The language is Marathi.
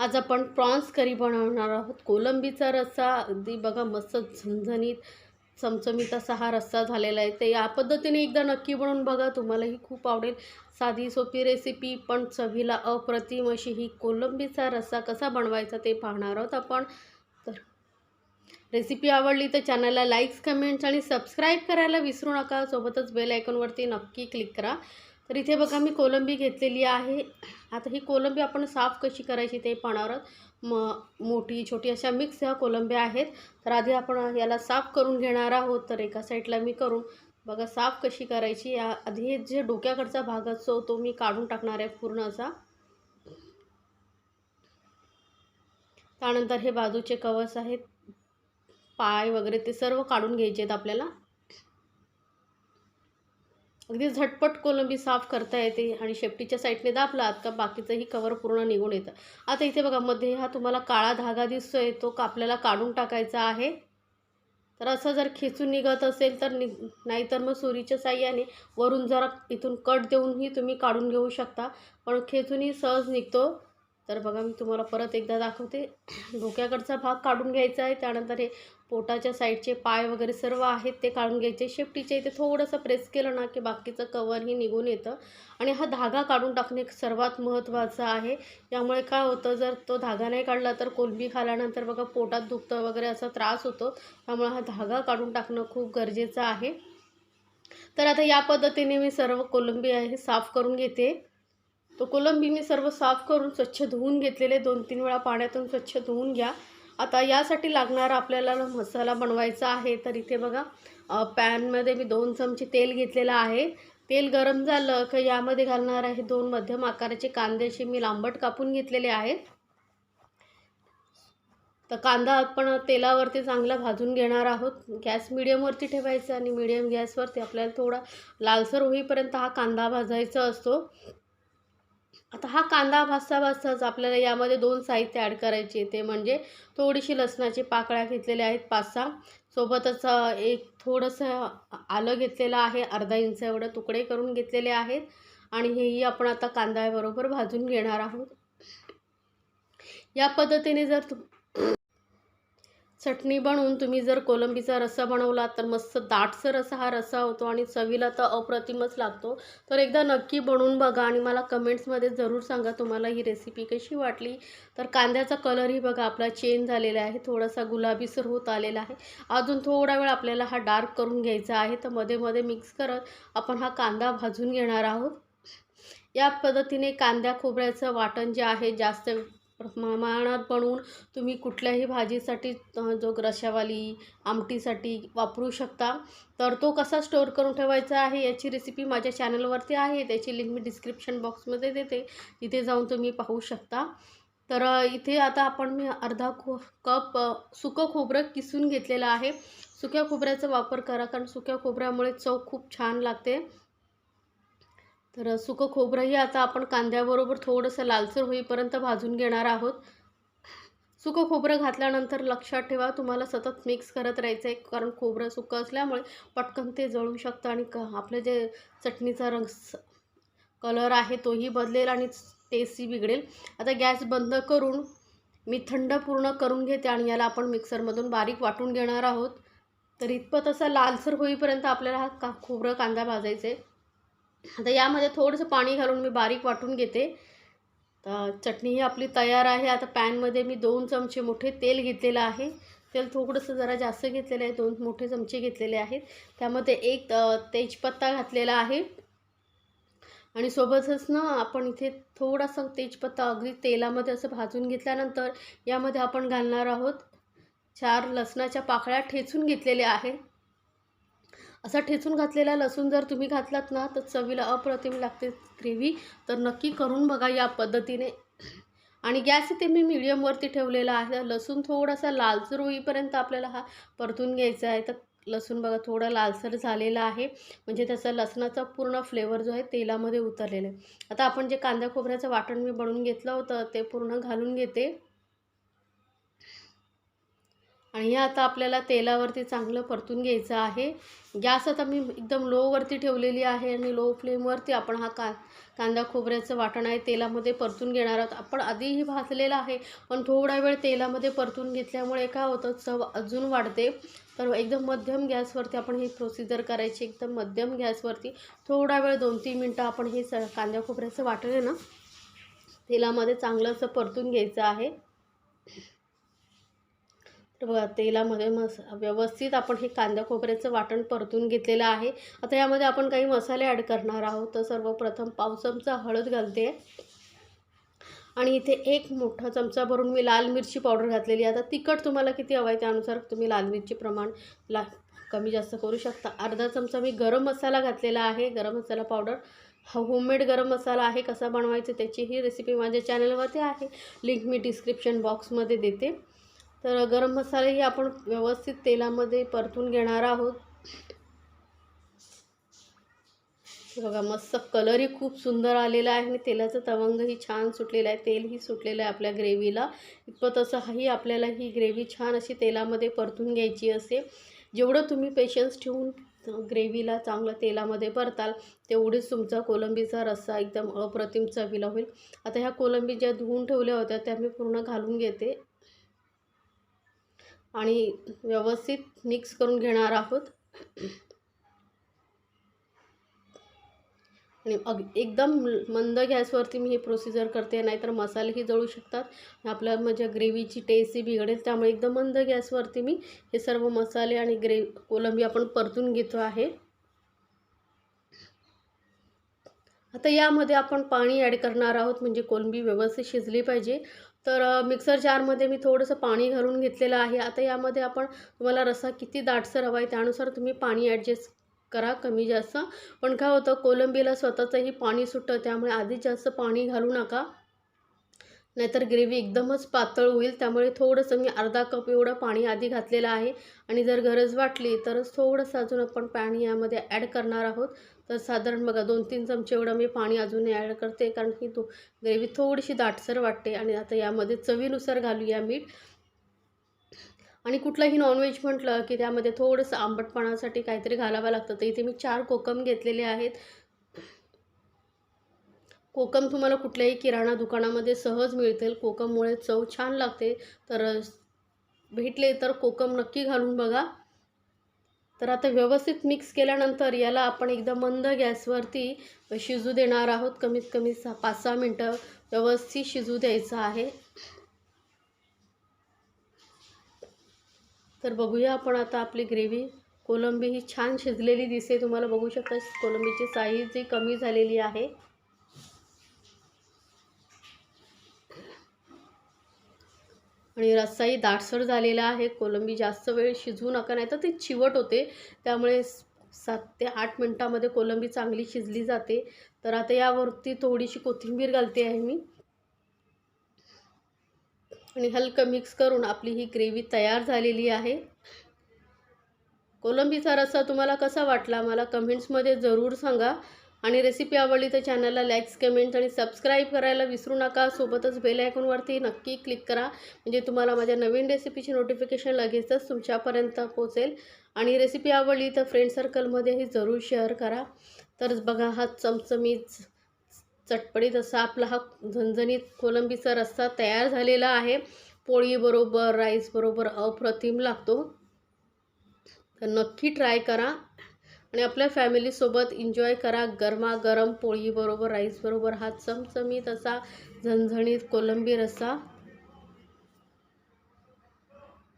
आज आपण प्रॉन्स करी बनवणार आहोत. कोलंबीचा रस्सा अगदी बघा मस्त झणझणीत चमचमीत असा हा रस्सा झालेला आहे. ते या पद्धतीने एकदा नक्की बनवून बघा. तुम्हालाही खूप आवडेल. साधी सोपी रेसिपी पण चवीला अप्रतिम अशी ही कोलंबीचा रस्सा कसा बनवायचा ते पाहणार आहोत आपण. तर रेसिपी आवडली तर चॅनलला लाईक्स कमेंट्स आणि सबस्क्राईब करायला विसरू नका. सोबतच बेल आयकॉनवरती नक्की क्लिक करा. तर इथे बघा मी कोलंबी घेतलेली आहे. आता ही कोलंबी आपण साफ कशी करायची ते पाण्यावर म मोठी छोटी अशा मिक्स ह्या कोलंब्या आहेत. तर आधी आपण याला साफ करून घेणार आहोत. तर एका साईडला मी करून बघा साफ कशी करायची. या आधी हे जे डोक्याकडचा भाग असतो तो मी काढून टाकणार आहे पूर्ण असा. त्यानंतर हे बाजूचे कवच आहेत. पाय वगैरे ते सर्व काढून घ्यायचे आहेत आपल्याला. अगदी झटपट कोलंबी साफ करता येते आणि शेपटीच्या साईडने दाबलात का बाकीचंही कवर पूर्ण निघून येतं. आता इथे बघा मध्ये हा तुम्हाला काळा धागा दिसतोय तो का आपल्याला काढून टाकायचा आहे. तर असं जर खेचून निघत असेल तर नि नाहीतर मग सुरीच्या साह्याने वरून जरा इथून कट देऊनही तुम्ही काढून घेऊ शकता. पण खेचूनही सहज निघतो. तर बघा मी तुम्हाला परत एकदा दाखवते. डोक्याकडचा भाग काढून घ्यायचा आहे. त्यानंतर हे पोटाच्या साईडचे पाय वगैरे सर्व आहेत ते काढून घ्यायचे. शेपटीच्या इथे थोडंसं प्रेस केलं ना की बाकीचं कवरही निघून येतं. आणि हा धागा काढून टाकणे सर्वात महत्त्वाचं आहे. यामुळे काय होतं जर तो धागा नाही काढला तर कोलंबी खाल्यानंतर बघा पोटात दुखतं वगैरे असा त्रास होतो. त्यामुळे हा धागा काढून टाकणं खूप गरजेचं आहे. तर आता या पद्धतीने मी सर्व कोलंबी आहे साफ करून घेते. तो कोलंबी मी सर्व साफ करून स्वच्छ धुवून घेतलेले. दोन तीन वेळा पाण्यातून स्वच्छ धुवून घ्या. आता यासाठी लागणारा आपल्याला मसाला बनवायचा आहे. तर इथे बघा पॅनमध्ये मी दोन चमचे तेल घेतलेलं आहे. तेल गरम झालं की यामध्ये घालणार आहे दोन मध्यम आकाराचे कांद्याचे मी लांबट कापून घेतलेले आहेत. तर कांदा आपण तेलावरती चांगला भाजून घेणार आहोत. गॅस मिडियमवरती ठेवायचा आणि मिडियम गॅसवरती आपल्याला थोडा लालसर होईपर्यंत हा कांदा भाजायचा असतो. आता हा कांदा भाजता भाजताच आपल्याला यामध्ये दोन साहित्य ॲड करायचे ते म्हणजे थोडीशी लसणाची पाकळ्या घेतलेल्या आहेत पाच सहा. सोबतच एक थोडंसं आलं घेतलेलं आहे अर्धा इंच एवढं तुकडे करून घेतलेले आहेत. आणि हेही आपण आता कांद्याबरोबर भाजून घेणार आहोत. या पद्धतीने जर तु चटणी बनवून तुम्ही जर कोलंबीचा रस्सा बनवला तर मस्त दाटसर असा हा रस्सा होतो आणि चवीला तर अप्रतिमच लागतो. तर एकदा नक्की बनवून बघा आणि मला कमेंट्समध्ये जरूर सांगा तुम्हाला ही रेसिपी कशी वाटली. तर कांद्याचा कलरही बघा आपला चेंज झालेला आहे थोडासा गुलाबीसर होत आलेला आहे. अजून थोडा वेळ आपल्याला हा डार्क करून घ्यायचा आहे तर मध्ये मध्ये मिक्स करत आपण हा कांदा भाजून घेणार आहोत. या पद्धतीने कांद्या खोबऱ्याचं वाटण जे आहे जास्त प्रमाणात बनवून तुम्ही कुठल्याही भाजीसाठी जो रशावाली आमटीसाठी वापरू शकता. तर तो कसा स्टोअर करून ठेवायचा आहे याची रेसिपी माझ्या चॅनलवरती आहे. त्याची लिंक मी डिस्क्रिप्शन बॉक्समध्ये देते. तिथे जाऊन तुम्ही पाहू शकता. तर इथे आता आपण मी अर्धा खो कप सुकं खोबरं किसून घेतलेलं आहे. सुक्या खोबऱ्याचा वापर करा कारण सुक्या खोबऱ्यामुळे चव खूप छान लागते. तर सुकं खोबरंही आता आपण कांद्याबरोबर थोडंसं लालसर होईपर्यंत भाजून घेणार आहोत. सुकं खोबरं घातल्यानंतर लक्षात ठेवा तुम्हाला सतत मिक्स करत राहायचं आहे कारण खोबरं सुकं असल्यामुळे पटकन ते जळू शकतं आणि क आपलं जे चटणीचा रंग कलर आहे तोही बदलेल आणि टेस्टही बिघडेल. आता गॅस बंद करून मी थंड पूर्ण करून घेते आणि याला आपण मिक्सरमधून बारीक वाटून घेणार आहोत. तर इतपत असं लालसर होईपर्यंत आपल्याला हा का खोबरं कांदा भाजायचा आहे आता यामध्ये थोडंसं पाणी घालून मी बारीक वाटून घेते. तर चटणी ही आपली तयार आहे. आता पॅनमध्ये मी दोन चमचे मोठे तेल घेतलेलं आहे. तेल थोडंसं जरा जास्त घेतलेलं आहे. दोन मोठे चमचे घेतलेले आहेत. त्यामध्ये एक तेजपत्ता घातलेला आहे. आणि सोबतच ना आपण इथे थोडासा तेजपत्ता अगदी तेलामध्ये असं भाजून घेतल्यानंतर यामध्ये आपण घालणार आहोत चार लसणाच्या पाकळ्या ठेचून घेतलेल्या आहेत. असा ठेचून घातलेला लसूण जर तुम्ही घातलात ना तर चवीला अप्रतिम लागते ग्रेव्ही. तर नक्की करून बघा या पद्धतीने. आणि गॅस इथे मी मिडियमवरती ठेवलेला आहे. लसूण थोडासा लालसर होईपर्यंत आपल्याला हा परतून घ्यायचा आहे. तर लसूण बघा थोडा लालसर झालेला आहे. म्हणजे त्याचा लसणाचा पूर्ण फ्लेवर जो आहे तेलामध्ये उतरलेला आहे. आता आपण जे कांदा खोबऱ्याचं वाटण मी बनवून घेतलं होतं ते पूर्ण घालून घेते आणि हे आता आपल्याला तेलावरती चांगलं परतून घ्यायचं आहे. गॅस आता मी एकदम लोवरती ठेवलेली आहे आणि लो फ्लेमवरती आपण हा का कांदा खोबऱ्याचं वाटण आहे तेलामध्ये परतून घेणार आहोत. आपण आधीही भाजलेला आहे पण थोडा वेळ तेलामध्ये परतून घेतल्यामुळे काय होतं चव अजून वाढते. तर एकदम मध्यम गॅसवरती आपण ही प्रोसिजर करायची एकदम मध्यम गॅसवरती. थोडा वेळ दोन तीन मिनटं आपण हे स कांदा खोबऱ्याचं वाटण आहे ना तेलामध्ये चांगलं असं परतून घ्यायचं आहे. बघा तेलामध्ये मस व्यवस्थित आपण हे कांदा खोबऱ्याचं वाटण परतून घेतलेलं आहे. आता यामध्ये आपण काही मसाले ॲड करणार आहोत. तर सर्वप्रथम पाव चमचा हळद घालते. आणि इथे एक मोठा चमचा भरून मी लाल मिरची पावडर घातलेली आहे. आता तिखट तुम्हाला किती हवं आहे त्यानुसार तुम्ही लाल मिरची प्रमाण ला कमी जास्त करू शकता. अर्धा चमचा मी गरम मसाला घातलेला आहे. गरम मसाला पावडर हा होममेड गरम मसाला आहे. कसा बनवायचा त्याची ही रेसिपी माझ्या चॅनलवरती आहे. लिंक मी डिस्क्रिप्शन बॉक्समध्ये देते. तर गरम मसालेही आपण व्यवस्थित तेलामध्ये परतून घेणार आहोत. बघा मस्त कलरही खूप सुंदर आलेला आहे आणि तेलाचं तवंगही छान सुटलेलं आहे. तेलही सुटलेलं आहे आपल्या ग्रेव्हीला इतपत असंही आपल्याला ही ग्रेव्ही छान अशी तेलामध्ये परतून घ्यायची असे जेवढं तुम्ही पेशन्स ठेवून ग्रेव्हीला चांगलं तेलामध्ये परताल तेवढीच तुमचा कोलंबीचा रस्सा एकदम अप्रतिम चवीला होईल. आता ह्या कोलंबी ज्या धुवून ठेवल्या होत्या त्या मी पूर्ण घालून घेते. आणि व्यवस्थित मिक्स करून घेणार आहोत. आणि अग एकदम मंद गॅसवरती मी ही प्रोसिजर करते नाहीतर मसालेही जळू शकतात. आपल्या माझ्या ग्रेव्हीची टेस्टही बिघडेल त्यामुळे एकदम मंद गॅसवरती मी हे सर्व मसाले आणि ग्रे कोलंबी आपण परतून घेतो आहे. आता यामध्ये आपण पाणी ॲड करणार आहोत म्हणजे कोलंबी व्यवस्थित शिजली पाहिजे. तर मिक्सर जारमध्ये मी थोडंसं पाणी घालून घेतलेलं आहे. आता यामध्ये आपण तुम्हाला रसा किती दाटसर हवा आहे त्यानुसार तुम्ही पाणी ॲडजस्ट करा कमी जास्त. पण काय होतं कोलंबीला स्वतःचंही पाणी सुटतं त्यामुळे आधीच जास्त पाणी घालू नका. नाहीतर ग्रेव्ही एकदमच पातळ होईल. त्यामुळे थोडंसं मी अर्धा कप एवढं पाणी आधी घातलेलं आहे. आणि जर गरज वाटली तरच थोडंसं अजून आपण पाणी यामध्ये ॲड करणार आहोत. तर साधारण बघा दोन तीन चमचे एवढं मी पाणी अजून ॲड करते. कारण की तो ग्रेव्ही थोडीशी दाटसर वाटते. आणि आता यामध्ये चवीनुसार घालूया मीठ. आणि कुठलंही नॉनव्हेज म्हटलं की त्यामध्ये थोडंसं आंबटपणासाठी काहीतरी घालावं लागतं. तर इथे मी चार कोकम घेतलेले आहेत. कोकम तुम्हाला कुठल्याही किराणा दुकानामध्ये सहज मिळतील. कोकममुळे चव छान लागते. तर भेटले तर कोकम नक्की घालून बघा. तर आता व्यवस्थित मिक्स केल्यानंतर याला आपण एकदम मंद गॅसवरती शिजू देणार आहोत. कमीत कमी सहा पाच सहा मिनटं व्यवस्थित शिजू द्यायचं आहे. तर बघूया आपण आता आपली ग्रेव्ही. कोलंबी ही छान शिजलेली दिसते. तुम्हाला बघू शकता कोलंबीची साईज कमी झालेली आहे. आणि रस्साही दाटसर झालेला आहे. कोलंबी जास्त वेळ शिजवू नका नाही तर ते चिवट होते. त्यामुळे सात ते आठ मिनटामध्ये कोलंबी चांगली शिजली जाते. तर आता यावरती थोडीशी कोथिंबीर घालते आहे मी. आणि हलकं मिक्स करून आपली ही ग्रेव्ही तयार झालेली आहे. कोलंबीचा रस्सा तुम्हाला कसा वाटला मला कमेंट्समध्ये जरूर सांगा. आणि रेसिपी आवडली तर चॅनलला लाईक्स कमेंट आणि सबस्क्राईब करायला विसरू नका. सोबतच बेल आयकॉनवरती नक्की क्लिक करा. म्हणजे तुम्हाला माझ्या नवीन रेसिपीची नोटिफिकेशन लगेचच तुमच्यापर्यंत पोचेल आणि रेसिपी आवडली तर फ्रेंड सर्कलमध्येही जरूर शेअर करा. तर बघा हा चमचमीत चटपटीत असा आपला हा झणझणीत कोलंबीचा रस्सा तयार झालेला आहे. पोळीबरोबर राईसबरोबर अप्रतिम लागतो. तर नक्की ट्राय करा. आणि आपल्या फॅमिलीसोबत एन्जॉय करा. गरमागरम पोळीबरोबर राईसबरोबर हा चमचमीत असा झणझणीत कोलंबी रस्सा